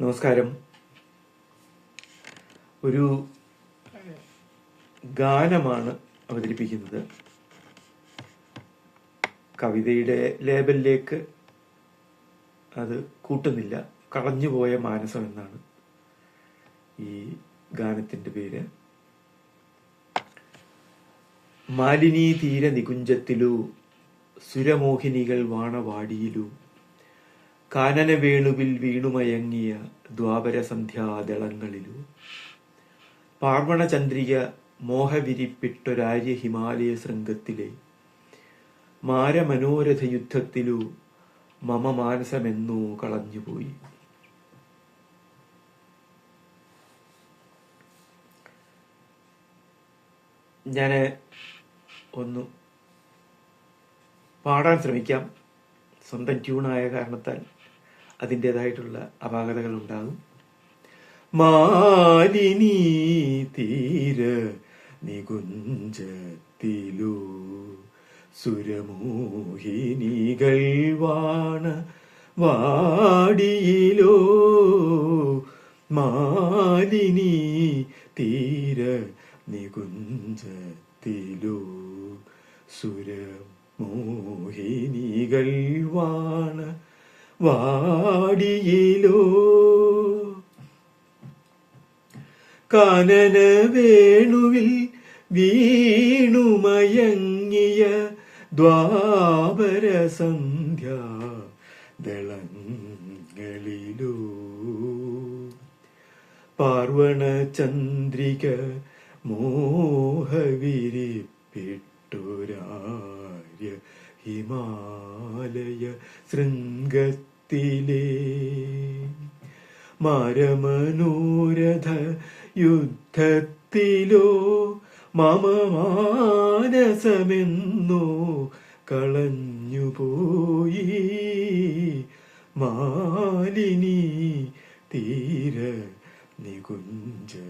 നമസ്കാരം. ഒരു ഗാനമാണ് അവതരിപ്പിക്കുന്നത്. കവിതയുടെ ലേബലിലേക്ക് അത് കൂട്ടുന്നില്ല. കളഞ്ഞുപോയ മാനസം എന്നാണ് ഈ ഗാനത്തിന്റെ പേര്. മാലിനീ തീര നികുഞ്ചത്തിലു സുരമോഹിനികൾ വാണവാടിയിലു കാനനവേണുവിൽ വീണുമയങ്ങിയ ദ്വാപരസന്ധ്യാദളങ്ങളിലു. പാർവണചന്ദ്രിക മോഹവിരിപ്പിട്ടൊരാര്യ ഹിമാലയ ശൃംഗത്തിലെ മാരമനോരഥ യുദ്ധത്തിലു മമ മാനസമെന്നോ കളഞ്ഞുപോയി. ഞാൻ ഒന്ന് പാടാൻ ശ്രമിക്കാം. സ്വന്തം ട്യൂണായ കാരണത്താൽ. അതിന്റെതായിട്ടുള്ള അപാകതകൾ ഉണ്ടാകും മാലിനി തീര നികുഞ്ചത്തിലു സുരമോഹിനികൾ വാണ വാടിയിലോ. മാലിനി തീര നികുഞ്ചത്തിലോ സുരമോഹിനികൾ വാണ വാടിയിലോ. കാനന വേണുവിൽ വീണുമയങ്ങിയ ദ്വാപര സന്ധ്യ ദളങ്ങളിലോ. പാർവണ ചന്ദ്രിക മോഹവിരിപ്പിട്ടൊരാര്യ ഹിമാലയ ശൃംഗത്തിലേ മരമനോരഥ യുദ്ധത്തിലോ മമ മാനസമെന്നോ കളഞ്ഞുപോയി. മാലിനി തീര നികുഞ്ചത്തിലോ.